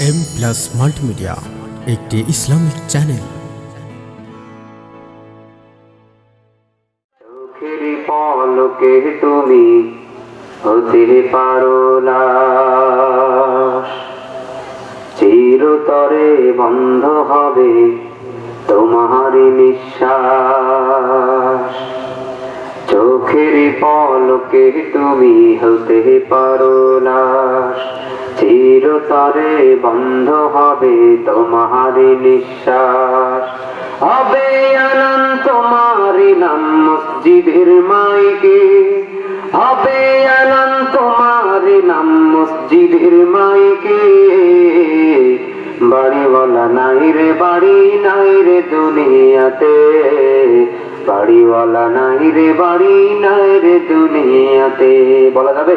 M plus multimedia একটি Islamic channel পলকে তুমি হতে পারো চিরতরে বন্ধ হবে তোমার নিঃশ্বাস। চোখের পলকে তুমি হতে পারো লাশ চিরতরে বন্ধ হবে তোমার নিঃশ্বাস। হবে আনন তোমার নাম মসজিদের মাইকে। হবে আনন তোমার নাম মসজিদের মাইকে। বাড়িওয়ালা নাই রে, বাড়ি নাই রে দুনিয়াতে। বাড়িওয়ালা নাই রে, বাড়ি নাই রে দুনিয়াতে। বলা যাবে?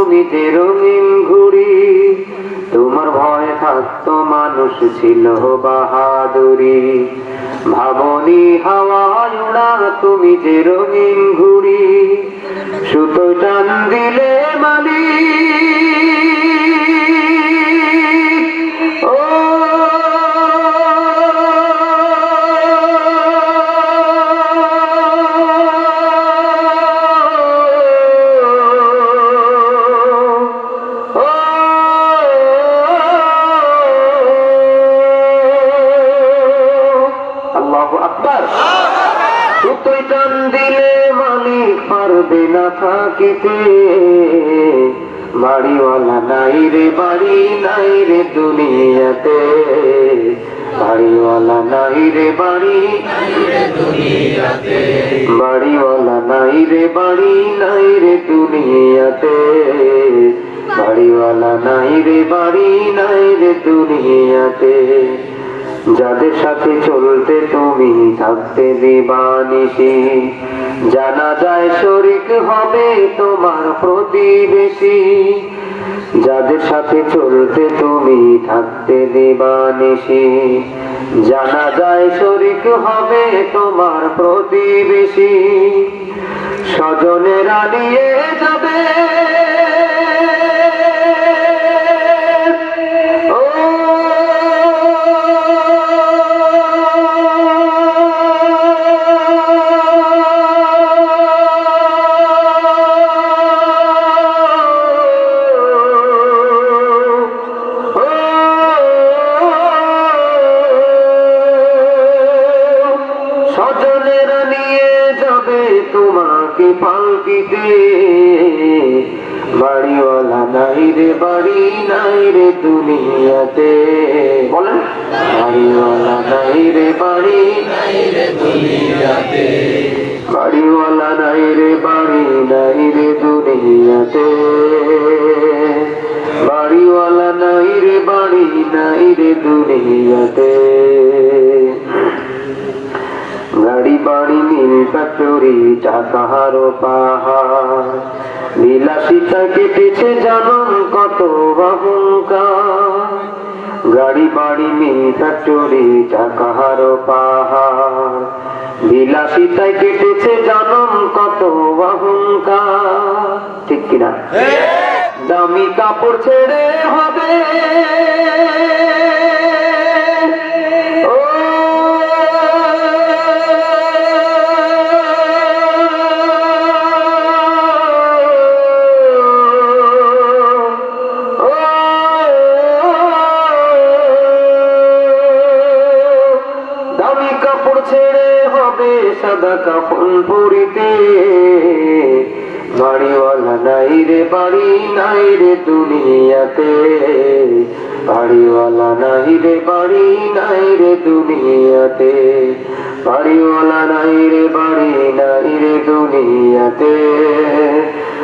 তুমি রঙিন ঘুড়ি। তোমার ভয় থাকত মানুষ ছিল বাহাদুরি। ভাবনি হাওয়া উড়া তুমি যে রঙিন ঘুড়ি। সুতো চান দিলে মালিক তুই টান দিলে মালিক পারবে না থাকিতে। বাড়িওয়ালা নাই রে, বাড়ি নাই রে দুনিয়াতে। বাড়িওয়ালা নাই রে, বাড়ি বাড়িওয়ালা নাই রে, বাড়ি নাই রে দুনিয়াতে। বাড়িওয়ালা নাই রে, বাড়ি নাই রে দুনিয়াতে। যাদের সাথে চলতে তুমি থাকতে দিবানিসি জানা যায় শরিক হবে তোমার প্রতিবেশী। যাদের সাথে চলতে তুমি থাকতে দিবানিসি জানা যায় শরিক হবে তোমার প্রতিবেশী। স্বজনেরা নিয়ে যাবে তোমাকে পালকিতে বাড়িওয়ালা নাই রে, বাড়ি নাই রে দুনিয়াতে। বলেন। বাড়িওয়ালা নাই রে, বাড়ি নাই রে দুনিয়াতে। বাড়িওয়ালা নাই রে, বাড়ি নাই রে দুনিয়াতে। বাড়িওয়ালা নাই রে, বাড়ি নাই রে দুনিয়াতে। গাড়ি বাড়ি নীল ফ্যাক্টরি চাকাহার পাহাড় বিলাসিতা কেটেছে জানন কত অহংকার। গাড়ি বাড়ি মিল ফ্যাক্টরি চাকাহার পাহাড় বিলাসিতায় কেটেছে জানন কত অহংকার। ঠিক কিনা? দামি কাপড় ছেড়ে হবে। হবে সাদা পুরিতে বাড়িওয়ালা নাই রে, বাড়ি নাই রে দুনিয়াতে। বাড়িওয়ালা নাই রে, বাড়ি নাই রে দুনিয়াতে। বাড়িওয়ালা নাই রে, বাড়ি নাই রে দুনিয়াতে।